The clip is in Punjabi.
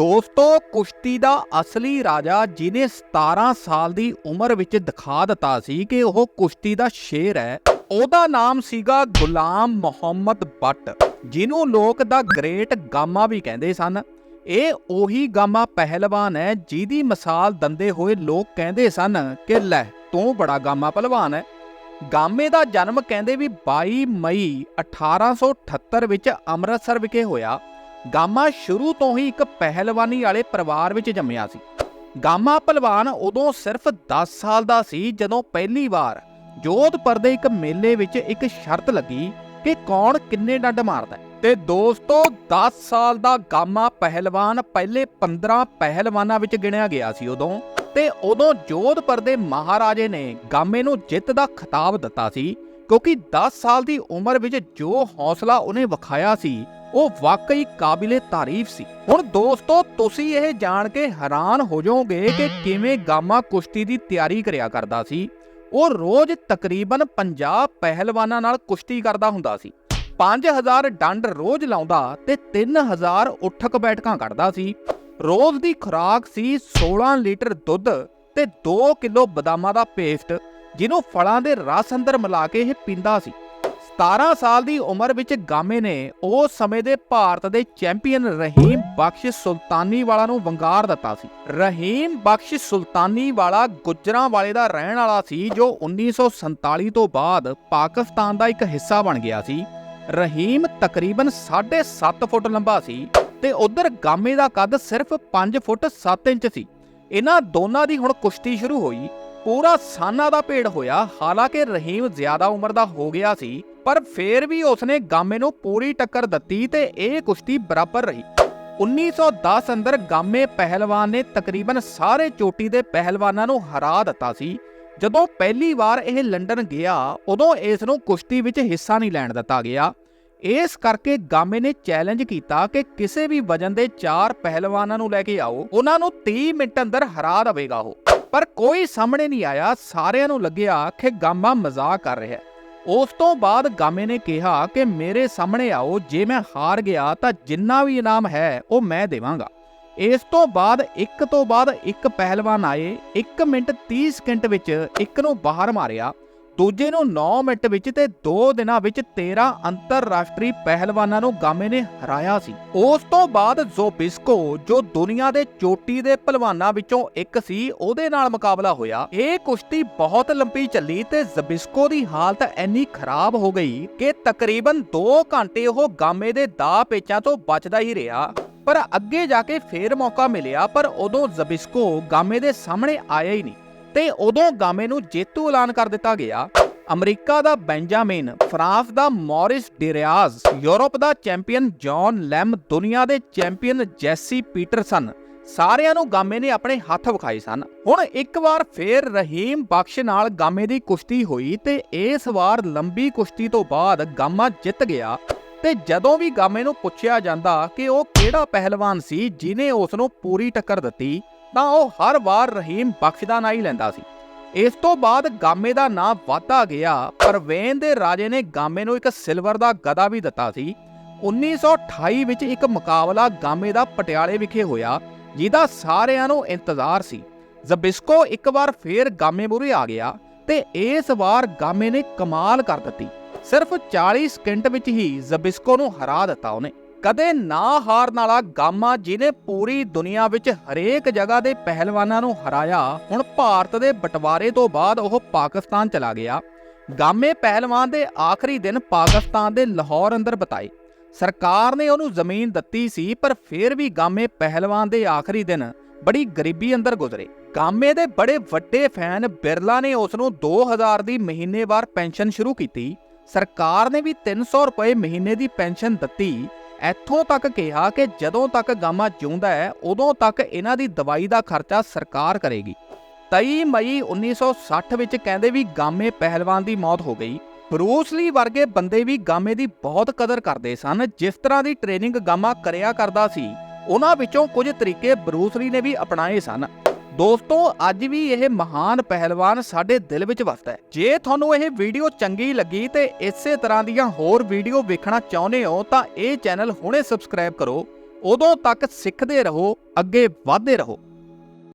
ਦੋਸਤੋ, ਕੁਸ਼ਤੀ ਦਾ ਅਸਲੀ ਰਾਜਾ ਜਿਨੇ 17 ਸਾਲ ਦੀ ਉਮਰ ਵਿੱਚ ਦਿਖਾ ਦਿੱਤਾ ਸੀ ਕਿ ਉਹ ਕੁਸ਼ਤੀ ਦਾ ਸ਼ੇਰ ਹੈ, ਉਹਦਾ ਨਾਮ ਸੀਗਾ ਗੁਲਾਮ ਮੁਹੰਮਦ ਬੱਟ, ਜਿਹਨੂੰ ਲੋਕ ਦਾ ਗ੍ਰੇਟ ਗਾਮਾ ਵੀ ਕਹਿੰਦੇ ਸਨ। ਇਹ ਉਹੀ ਗਾਮਾ ਪਹਿਲਵਾਨ ਹੈ ਜਿਹਦੀ ਮਿਸਾਲ ਦੰਦੇ ਹੋਏ ਲੋਕ ਕਹਿੰਦੇ ਸਨ ਕਿ ਲੈ, ਤੂੰ ਬੜਾ ਗਾਮਾ ਪਹਿਲਵਾਨ ਹੈ। ਗਾਮੇ ਦਾ ਜਨਮ ਕਹਿੰਦੇ ਵੀ 22 ਮਈ 1878 ਵਿੱਚ ਅੰਮ੍ਰਿਤਸਰ ਵਿਖੇ ਹੋਇਆ। ਗਾਮਾ ਸ਼ੁਰੂ ਤੋਂ ਹੀ ਇੱਕ ਪਹਿਲਵਾਨੀ ਵਾਲੇ ਪਰਿਵਾਰ ਵਿੱਚ ਜੰਮਿਆ ਸੀ। ਗਾਮਾ ਪਹਿਲਵਾਨ ਉਦੋਂ ਸਿਰਫ 10 ਸਾਲ ਦਾ ਸੀ ਜਦੋਂ ਪਹਿਲੀ ਵਾਰ ਜੋਧਪੁਰ ਦੇ ਇੱਕ ਮੇਲੇ ਵਿੱਚ ਇੱਕ ਸ਼ਰਤ ਲੱਗੀ ਕਿ ਕੌਣ ਕਿੰਨੇ ਡੰਡ ਮਾਰਦਾ ਤੇ ਦੋਸਤੋ 10 ਸਾਲ ਦਾ ਗਾਮਾ ਪਹਿਲਵਾਨ ਪਹਿਲੇ 15 ਪਹਿਲਵਾਨਾਂ ਵਿੱਚ ਗਿਣਿਆ ਗਿਆ ਸੀ ਉਦੋਂ। ਤੇ ਉਦੋਂ ਜੋਧਪੁਰ ਦੇ ਮਹਾਰਾਜੇ ਨੇ ਗਾਮੇ ਨੂੰ ਜਿੱਤ ਦਾ ਖਿਤਾਬ ਦਿੱਤਾ ਸੀ, ਕਿਉਂਕਿ 10 ਸਾਲ ਦੀ ਉਮਰ ਵਿੱਚ ਜੋ ਹੌਸਲਾ ਉਹਨੇ ਵਿਖਾਇਆ ਸੀ ਉਹ ਵਾਕਈ ਕਾਬਿਲੇ ਤਾਰੀਫ ਸੀ। ਹੁਣ ਦੋਸਤੋ, ਤੁਸੀਂ ਇਹ ਜਾਣ ਕੇ ਹੈਰਾਨ ਹੋ ਜਾਓਗੇ ਕਿ ਕਿਵੇਂ ਗਾਮਾ ਕੁਸ਼ਤੀ ਦੀ ਤਿਆਰੀ ਕਰਿਆ ਕਰਦਾ ਸੀ। ਉਹ ਰੋਜ਼ ਤਕਰੀਬਨ 50 ਪਹਿਲਵਾਨਾਂ ਨਾਲ ਕੁਸ਼ਤੀ ਕਰਦਾ ਹੁੰਦਾ ਸੀ। 5000 ਡੰਡ ਰੋਜ਼ ਲਾਉਂਦਾ ਤੇ 3000 ਉਠਕ ਬੈਠਕਾਂ ਕਰਦਾ ਸੀ। ਰੋਜ਼ ਦੀ ਖੁਰਾਕ ਸੀ 16 ਲੀਟਰ ਦੁੱਧ ਤੇ 2 ਕਿਲੋ ਬਦਾਮਾਂ ਦਾ ਪੇਸਟ, ਜਿਹਨੂੰ ਫਲਾਂ ਦੇ ਰਸ ਅੰਦਰ ਮਿਲਾ ਕੇ ਇਹ ਪੀਂਦਾ ਸੀ। 17 ਸਾਲ ਦੀ ਉਮਰ ਵਿੱਚ ਗਾਮੇ ਨੇ ਉਸ ਸਮੇਂ ਦੇ ਭਾਰਤ ਦੇ ਚੈਂਪੀਅਨ ਰਹੀਮ ਬਖਸ਼ ਸੁਲਤਾਨੀ ਵਾਲਾ ਨੂੰ ਵੰਗਾਰ ਦਿੱਤਾ ਸੀ। ਰਹੀਮ ਬਖਸ਼ ਸੁਲਤਾਨੀ ਵਾਲਾ ਗੁੱਜਰਾਂ ਵਾਲੇ ਦਾ ਰਹਿਣ ਵਾਲਾ ਸੀ, ਜੋ 1947 ਤੋਂ ਬਾਅਦ ਪਾਕਿਸਤਾਨ ਦਾ ਇੱਕ ਹਿੱਸਾ ਬਣ ਗਿਆ ਸੀ। ਰਹੀਮ ਤਕਰੀਬਨ 7.5 ਫੁੱਟ ਲੰਬਾ ਸੀ ਤੇ ਉਧਰ ਗਾਮੇ ਦਾ ਕੱਦ ਸਿਰਫ 5 ਫੁੱਟ 7 ਇੰਚ ਸੀ। ਇਹਨਾਂ ਦੋਨਾਂ ਦੀ ਹੁਣ ਕੁਸ਼ਤੀ ਸ਼ੁਰੂ ਹੋਈ। ਪੂਰਾ ਸਾਨਾ ਦਾ ਭੇੜ ਹੋਇਆ। ਹਾਲਾਂਕਿ ਰਹੀਮ ਜ਼ਿਆਦਾ ਉਮਰ ਦਾ ਹੋ ਗਿਆ ਸੀ, ਪਰ ਫੇਰ ਵੀ ਉਸਨੇ ਗਾਮੇ ਨੂੰ ਪੂਰੀ ਟੱਕਰ ਦਿੱਤੀ ਤੇ ਇਹ ਕੁਸ਼ਤੀ ਬਰਾਬਰ ਰਹੀ। 1910 ਅੰਦਰ ਗਾਮੇ ਪਹਿਲਵਾਨ ਨੇ ਤਕਰੀਬਨ ਸਾਰੇ ਚੋਟੀ ਦੇ ਪਹਿਲਵਾਨਾਂ ਨੂੰ ਹਰਾ ਦਿੱਤਾ ਸੀ। ਜਦੋਂ ਪਹਿਲੀ ਵਾਰ ਇਹ ਲੰਡਨ ਗਿਆ, ਉਦੋਂ ਇਸ ਨੂੰ ਕੁਸ਼ਤੀ ਵਿੱਚ ਹਿੱਸਾ ਨਹੀਂ ਲੈਣ ਦਿੱਤਾ ਗਿਆ। ਇਸ ਕਰਕੇ ਗਾਮੇ ਨੇ ਚੈਲੰਜ ਕੀਤਾ ਕਿ ਕਿਸੇ ਵੀ ਵਜਨ ਦੇ ਚਾਰ ਪਹਿਲਵਾਨਾਂ ਨੂੰ ਲੈ ਕੇ ਆਓ। ਉਹਨਾਂ ਨੂੰ 30 ਮਿੰਟ ਅੰਦਰ ਹਰਾ ਦੇਵੇਗਾ ਉਹ। ਪਰ ਕੋਈ ਸਾਹਮਣੇ ਨਹੀਂ ਆਇਆ। ਸਾਰਿਆਂ ਨੂੰ ਲੱਗਿਆ ਕਿ ਗਾਮਾ ਮਜ਼ਾਕ ਕਰ ਰਿਹਾ ਹੈ। ਉਸ ਤੋਂ ਬਾਅਦ ਗਾਮੇ ਨੇ ਕਿਹਾ ਕਿ ਮੇਰੇ ਸਾਹਮਣੇ ਆਓ, ਜੇ ਮੈਂ ਹਾਰ ਗਿਆ ਤਾਂ ਜਿੰਨਾ ਵੀ ਇਨਾਮ ਹੈ ਉਹ ਮੈਂ ਦੇਵਾਂਗਾ। ਇਸ ਤੋਂ ਬਾਅਦ ਇੱਕ ਤੋਂ ਬਾਅਦ ਇੱਕ ਪਹਿਲਵਾਨ ਆਏ। 1 ਮਿੰਟ 30 ਸਕਿੰਟ ਵਿੱਚ ਇੱਕ ਨੂੰ ਬਾਹਰ ਮਾਰਿਆ। ਦੂਜੇ ਨੂੰ 9 ਮਿੰਟ ਵਿੱਚ ਤੇ 2 ਦਿਨਾਂ ਵਿੱਚ 13 ਅੰਤਰਰਾਸ਼ਟਰੀ ਪਹਿਲਵਾਨਾਂ ਨੂੰ ਗਾਮੇ ਨੇ ਹਰਾਇਆ ਸੀ। ਉਸ ਤੋਂ ਬਾਅਦ ਜ਼ੋਬਿਸਕੋ, ਜੋ ਦੁਨੀਆ ਦੇ ਚੋਟੀ ਦੇ ਪਹਿਲਵਾਨਾਂ ਵਿੱਚੋਂ ਇੱਕ ਸੀ, ਉਹਦੇ ਨਾਲ ਮੁਕਾਬਲਾ ਹੋਇਆ। ਇਹ ਕੁਸ਼ਤੀ ਬਹੁਤ ਲੰਬੀ ਚੱਲੀ ਤੇ ਜ਼ਬਿਸਕੋ ਦੀ ਹਾਲਤ ਇੰਨੀ ਖਰਾਬ ਹੋ ਗਈ ਕਿ ਤਕਰੀਬਨ 2 ਘੰਟੇ ਉਹ ਗਾਮੇ ਦੇ ਦਾ ਪੇਚਾਂ ਤੋਂ ਬਚਦਾ ਹੀ ਰਿਹਾ। ਪਰ ਅੱਗੇ ਜਾ ਕੇ ਫੇਰ ਮੌਕਾ ਮਿਲਿਆ, ਪਰ ਉਦੋਂ ਜ਼ਬਿਸਕੋ ਗਾਮੇ ਦੇ ਸਾਹਮਣੇ ਆਇਆ ਹੀ ਨਹੀਂ। ਤੇ ਉਦੋਂ ਗਾਮੇ ਨੂੰ ਜੇਤੂ ਐਲਾਨ ਕਰ ਦਿੱਤਾ ਗਿਆ। ਅਮਰੀਕਾ ਦਾ ਬੈਂਜਾਮਿਨ, ਫਰਾਂਸ ਦਾ ਮੌਰਿਸ ਡਿਰਿਆਜ਼, ਯੂਰਪ ਦਾ ਚੈਂਪੀਅਨ ਜੌਨ ਲੈਮ, ਦੁਨੀਆ ਦੇ ਚੈਂਪੀਅਨ ਜੈਸੀ ਪੀਟਰਸਨ, ਸਾਰਿਆਂ ਨੂੰ ਗਾਮੇ ਨੇ ਆਪਣੇ ਹੱਥ ਵਿਖਾਏ ਸਨ। ਹੁਣ ਇੱਕ ਵਾਰ ਫੇਰ ਰਹੀਮ ਬਖਸ਼ ਨਾਲ ਗਾਮੇ ਦੀ ਕੁਸ਼ਤੀ ਹੋਈ ਤੇ ਇਸ ਵਾਰ ਲੰਬੀ ਕੁਸ਼ਤੀ ਤੋਂ ਬਾਅਦ ਗਾਮਾ ਜਿੱਤ ਗਿਆ ਤੇ ਜਦੋਂ ਵੀ ਗਾਮੇ ਨੂੰ ਪੁੱਛਿਆ ਜਾਂਦਾ ਕਿ ਉਹ ਕਿਹੜਾ ਪਹਿਲਵਾਨ ਸੀ, ਜਿਨੇ ਉਸ ਨੂੰ ਪੂਰੀ ਟੱਕਰ ਦਿੱਤੀ ਤਾਂ ਉਹ ਹਰ ਵਾਰ ਰਹੀਮ ਬਖਸ਼ ਦਾ ਨਾਂ ਹੀ ਲੈਂਦਾ ਸੀ। ਇਸ ਤੋਂ ਬਾਅਦ ਗਾਮੇ ਦਾ ਨਾਂ ਵਧਦਾ ਗਿਆ ਪਰਵੇਨ ਦੇ ਰਾਜੇ ਨੇ ਗਾਮੇ ਨੂੰ ਇੱਕ ਸਿਲਵਰ ਦਾ ਗਦਾ ਵੀ ਦਿੱਤਾ ਸੀ। 1928 ਵਿੱਚ ਇੱਕ ਮੁਕਾਬਲਾ ਗਾਮੇ ਦਾ ਪਟਿਆਲੇ ਵਿਖੇ ਹੋਇਆ, ਜਿਹਦਾ ਸਾਰਿਆਂ ਨੂੰ ਇੰਤਜ਼ਾਰ ਸੀ। ਜ਼ਬਿਸਕੋ ਇੱਕ ਵਾਰ ਫੇਰ ਗਾਮੇ ਮੂਹਰੇ ਆ ਗਿਆ ਤੇ ਇਸ ਵਾਰ ਗਾਮੇ ਨੇ ਕਮਾਲ ਕਰ ਦਿੱਤੀ। ਸਿਰਫ 40 ਸਕਿੰਟ ਵਿੱਚ ਹੀ ਜ਼ਬਿਸਕੋ ਨੂੰ ਹਰਾ ਦਿੱਤਾ ਉਹਨੇ। ਕਦੇ ਨਾ ਹਾਰਨ ਵਾਲਾ ਗਾਮਾ ਜਿਹਨੇ ਪੂਰੀ ਦੁਨੀਆ ਵਿੱਚ ਹਰੇਕ ਜਗ੍ਹਾ ਦੇ ਪਹਿਲਵਾਨਾਂ ਨੂੰ ਹਰਾਇਆ, ਹੁਣ ਭਾਰਤ ਦੇ ਬਟਵਾਰੇ ਤੋਂ ਬਾਅਦ ਉਹ ਪਾਕਿਸਤਾਨ ਚਲਾ ਗਿਆ। ਗਾਮੇ ਪਹਿਲਵਾਨ ਦੇ ਆਖਰੀ ਦਿਨ ਪਾਕਿਸਤਾਨ ਦੇ ਲਾਹੌਰ ਅੰਦਰ ਬਿਤਾਏ। ਸਰਕਾਰ ਨੇ ਉਹਨੂੰ ਜ਼ਮੀਨ ਦਿੱਤੀ ਸੀ, ਪਰ ਫਿਰ ਵੀ ਗਾਮੇ ਪਹਿਲਵਾਨ ਦੇ ਆਖਰੀ ਦਿਨ ਬੜੀ ਗਰੀਬੀ ਅੰਦਰ ਗੁਜ਼ਰੇ। ਗਾਮੇ ਦੇ ਬੜੇ ਵੱਡੇ ਫੈਨ ਬਿਰਲਾ ਨੇ ਉਸ ਨੂੰ 2000 ਦੀ ਮਹੀਨੇਵਾਰ ਪੈਨਸ਼ਨ ਸ਼ੁਰੂ ਕੀਤੀ। ਸਰਕਾਰ ਨੇ ਵੀ 300 ਰੁਪਏ ਮਹੀਨੇ ਦੀ ਪੈਨਸ਼ਨ ਦਿੱਤੀ। ਇੱਥੋਂ ਤੱਕ ਕਿਹਾ ਕਿ ਜਦੋਂ ਤੱਕ ਗਾਮਾ ਜਿਉਂਦਾ ਹੈ, ਉਦੋਂ ਤੱਕ ਇਹਨਾਂ ਦੀ ਦਵਾਈ ਦਾ ਖਰਚਾ ਸਰਕਾਰ ਕਰੇਗੀ। 23 ਮਈ 1960 ਵਿੱਚ ਕਹਿੰਦੇ ਵੀ ਗਾਮੇ ਪਹਿਲਵਾਨ ਦੀ ਮੌਤ ਹੋ ਗਈ। ਬਰੂਸ ਲੀ ਵਰਗੇ ਬੰਦੇ ਵੀ ਗਾਮੇ ਦੀ ਬਹੁਤ ਕਦਰ ਕਰਦੇ ਸਨ। ਜਿਸ ਤਰ੍ਹਾਂ ਦੀ ਟ੍ਰੇਨਿੰਗ ਗਾਮਾ ਕਰਿਆ ਕਰਦਾ ਸੀ, ਉਹਨਾਂ ਵਿੱਚੋਂ ਕੁਝ ਤਰੀਕੇ ਬਰੂਸ ਲੀ ਨੇ ਵੀ ਅਪਣਾਏ ਸਨ। ਦੋਸਤੋ, ਅੱਜ ਵੀ ਇਹ ਮਹਾਨ ਪਹਿਲਵਾਨ ਸਾਡੇ ਦਿਲ ਵਿੱਚ ਵਸਦਾ ਹੈ। ਜੇ ਤੁਹਾਨੂੰ ਇਹ ਵੀਡੀਓ ਚੰਗੀ ਲੱਗੀ ਤੇ ਇਸੇ ਤਰ੍ਹਾਂ ਦੀਆਂ ਹੋਰ ਵੀਡੀਓ ਵੇਖਣਾ ਚਾਹੁੰਦੇ ਹੋ, ਤਾਂ ਇਹ ਚੈਨਲ ਹੁਣੇ ਸਬਸਕ੍ਰਾਈਬ ਕਰੋ। ਉਦੋਂ ਤੱਕ ਸਿੱਖਦੇ ਰਹੋ, ਅੱਗੇ ਵਧਦੇ ਰਹੋ।